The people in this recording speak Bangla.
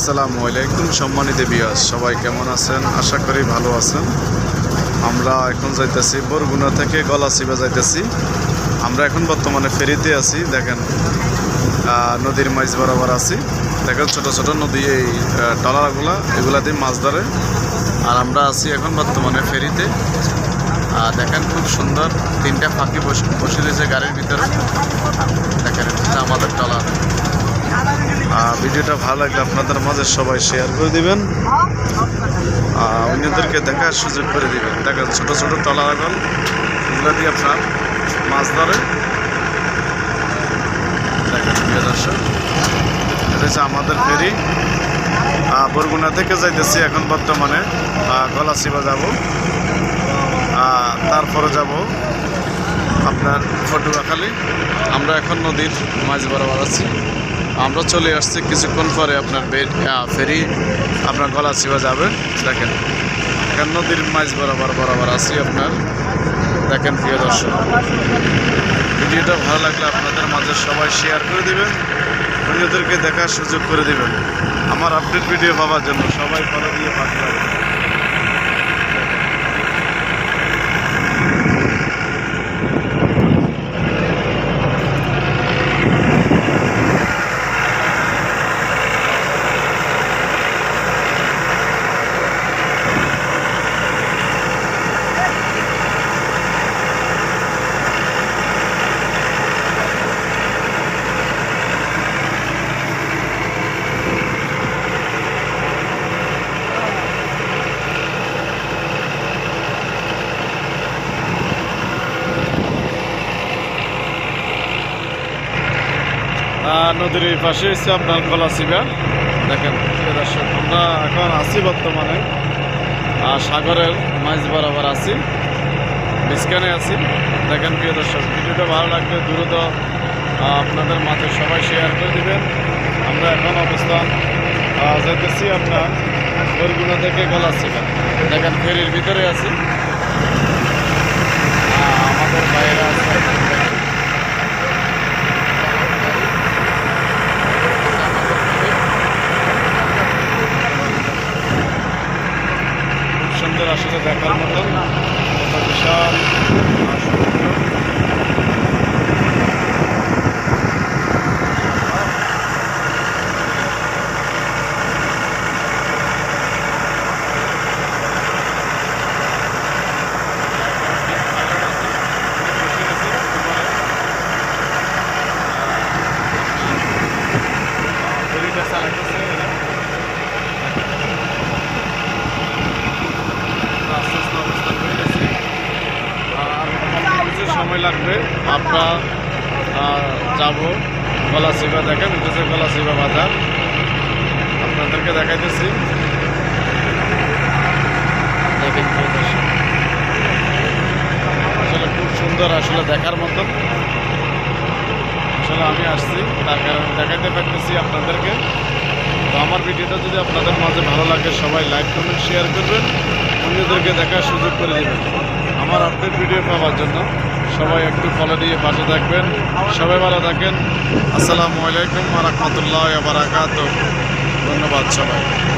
আসসালামু আলাইকুম সম্মানিত বিয়াস সবাই কেমন আছেন? আশা করি ভালো আছেন। আমরা এখন যাইতেছি বরগুনা থেকে গলাচিবা যাইতেছি। আমরা এখন বর্তমানে ফেরিতে আছি, দেখেন নদীর মাছ বরাবর আছি। দেখেন ছোট ছোট নদী এই টলারগুলা এগুলা দিয়ে মাছ ধরে। আর আমরা আছি এখন বর্তমানে ফেরিতে। আর দেখেন খুব সুন্দর তিনটা ফাঁকি বসে বসে রয়েছে গাড়ির ভিতরে। দেখেন, এটা আমাদের টলার। ভিডিওটা ভালো লাগলে আপনাদের মাঝে সবাই শেয়ার করে দিবেন। অন্যদেরকে দেখার সুযোগ করে দিবেন। দেখেন ছোটো ছোটো টলা এখন এগুলো দিয়ে আপনার মাছ ধরে। দেখেন এটা হচ্ছে আমাদের ফেরি। বরগুনা থেকে যাইতেছি এখন বর্তমানে। গলাচিবা যাব। তারপরে যাব আপনার ফটুয়াখালী। আমরা এখন নদীর মাঝ বরাবর আছি। আমরা চলে আসছি কিছুক্ষণ পরে আপনার ফেরি, আপনার গলাচিবা যাবে। দেখেন, এখন নদীর মাঝ বরাবর বরাবর আছি আপনার। দেখেন, প্রিয় দর্শক, ভিডিওটা ভালো লাগলে আপনাদের মাঝে সবাই শেয়ার করে দিবেন, অন্যদেরকে দেখার সুযোগ করে দিবেন। আমার আপডেট ভিডিও পাওয়ার জন্য সবাই ফলো দিয়ে পাশে নদীর এই পাশে হচ্ছে আপনার গলাচিবা দেখেন দর্শক আমরা এখন আছি বর্তমানে সাগরের মাঝ বরাবর আছি বিস্কানে আছি। দেখেন প্রিয় দর্শক ভিডিওটা ভালো লাগলে দ্রুত আপনাদের মাঝে সবাই শেয়ার করে দেবেন। আমরা এখন অবস্থান আহ, যাইতেছি আপনার বরগুনা থেকে গলাচিবা দেখেন ফেরির ভিতরে আছি আহ, আমাদের বাইরে আছে খুব সুন্দর আসলে দেখার মতন লাগবে। আমরা যাব গলাচিবা দেখেন উঠেছে গলাচিবা বাজার। আপনাদেরকে দেখাইতেছি। আসলে খুব সুন্দর আসলে দেখার মতন। আসলে আমি আসছি, তার কারণে দেখাইতে পারতেছি আপনাদেরকে। তো আমার ভিডিওটা যদি আপনাদের মাঝে ভালো লাগে, সবাই লাইক, কমেন্ট, শেয়ার করবেন। অন্যদেরকে দেখার সুযোগ করে দেবেন। আমার আপডেট ভিডিও পাওয়ার জন্য। সবাই একটু ফলো দিয়ে পাশে থাকবেন। সবাই ভালো থাকেন। আসসালামু আলাইকুম রহমতুল্লাহ বারাকাত ধন্যবাদ সবাই